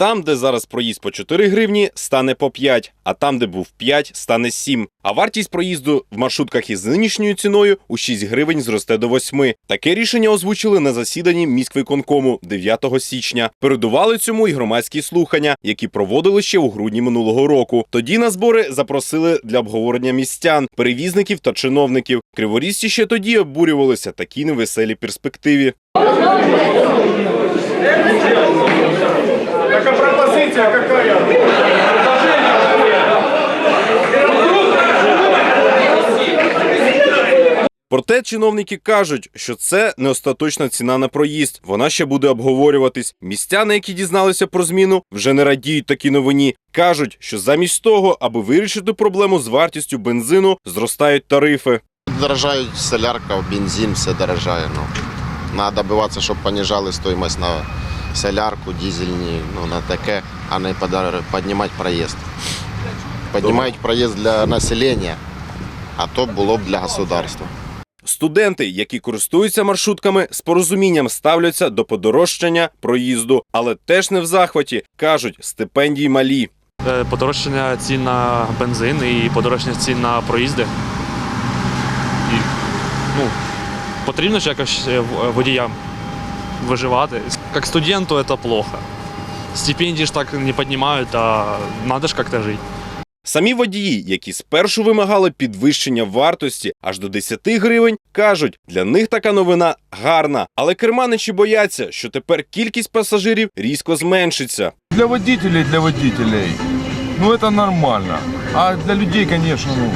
Там, де зараз проїзд по 4 гривні, стане по 5, а там, де був 5, стане 7. А вартість проїзду в маршрутках із нинішньою ціною у 6 гривень зросте до 8. Таке рішення озвучили на засіданні міськвиконкому 9 січня. Передували цьому і громадські слухання, які проводили ще у грудні минулого року. Тоді на збори запросили для обговорення містян, перевізників та чиновників. Криворізці ще тоді обурювалися такій невеселій перспективі. Пропозиция какая? Проте чиновники кажуть, що це не остаточна ціна на проїзд. Вона ще буде обговорюватись. Містяни, які дізналися про зміну, вже не радіють такій новині. кажуть, що замість того, аби вирішити проблему з вартістю бензину, зростають тарифи. Дорожають солярка, бензин, все дорожає. Ну. Надо добиватися, щоб понижали стоїмость на солярку, дизельні, ну, на таке, а не піднімати проїзд. Піднімають проїзд для населення, а то було б для государства. Студенти, які користуються маршрутками, з порозумінням ставляться до подорожчання проїзду, але теж не в захваті. кажуть, стипендії малі. Е, подорожчання цін на бензин і подорожчання цін на проїзди. І, ну, потрібно ж якось е, водіям виживати. Як студенту це плохо. Стипендії ж так не піднімають, а треба ж як-то жити. Самі водії, які спершу вимагали підвищення вартості аж до 10 гривень, кажуть, для них така новина гарна. Але керманичі бояться, що тепер кількість пасажирів різко зменшиться. Для водителей, для водителей, ну это нормально. А для людей, конечно, ну,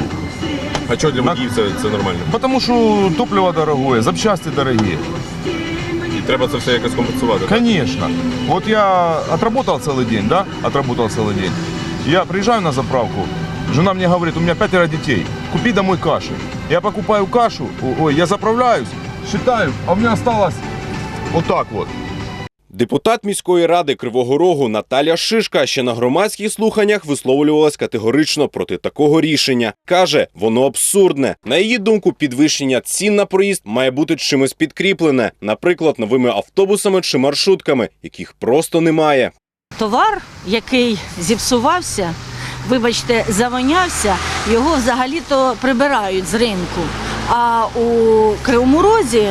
А що для водіїв це, це нормально? потому что топливо дорогое, запчасти дорогие. Треба це все якось компенсувати. Конечно. Вот я отработал целый день, да, отработал целый день. Я приезжаю на заправку, жена мне говорит, у меня пятеро детей, купи домой каши. Я покупаю кашу, ой, я заправляюсь, считаю, а у меня осталось вот так вот. Депутат міської ради Кривого Рогу Наталя Шишка ще на громадських слуханнях висловлювалась категорично проти такого рішення. каже, воно абсурдне. На її думку, підвищення цін на проїзд має бути чимось підкріплене, наприклад, новими автобусами чи маршрутками, яких просто немає. Товар, який зіпсувався, вибачте, завонявся, його взагалі-то прибирають з ринку. А у Кривому Розі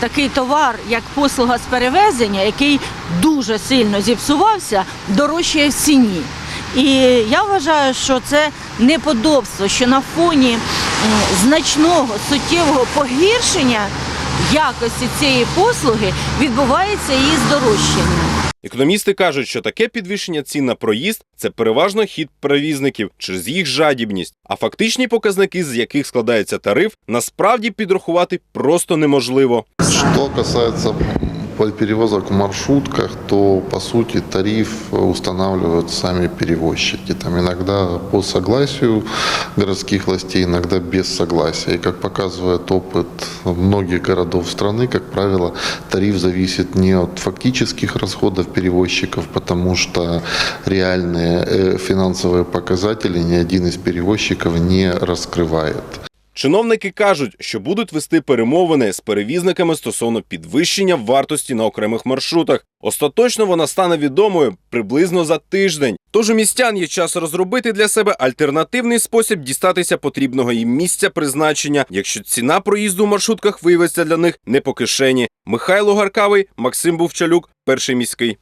такий товар, як послуга з перевезення, який дуже сильно зіпсувався, дорожчає в ціні. І я вважаю, що це неподобство, що на фоні значного суттєвого погіршення якості цієї послуги відбувається її здорожчання. Економісти кажуть, що таке підвищення цін на проїзд це переважно хід перевізників через їх жадібність, а фактичні показники, з яких складається тариф, насправді підрахувати просто неможливо. Що касается перевозок в маршрутках, то по сути тариф устанавливают сами перевозчики. Там иногда по согласию городских властей, иногда без согласия. И как показывает опыт многих городов страны, как правило, тариф зависит не от фактических расходов перевозчиков, потому что реальные э, финансовые показатели ни один из перевозчиков не раскрывает. Чиновники кажуть, що будуть вести перемовини з перевізниками стосовно підвищення вартості на окремих маршрутах. Остаточно вона стане відомою приблизно за тиждень. Тож у містян є час розробити для себе альтернативний спосіб дістатися потрібного їм місця призначення, якщо ціна проїзду в маршрутках виявиться для них не по кишені. Михайло Гаркавий, Максим Бувчалюк, перший міський.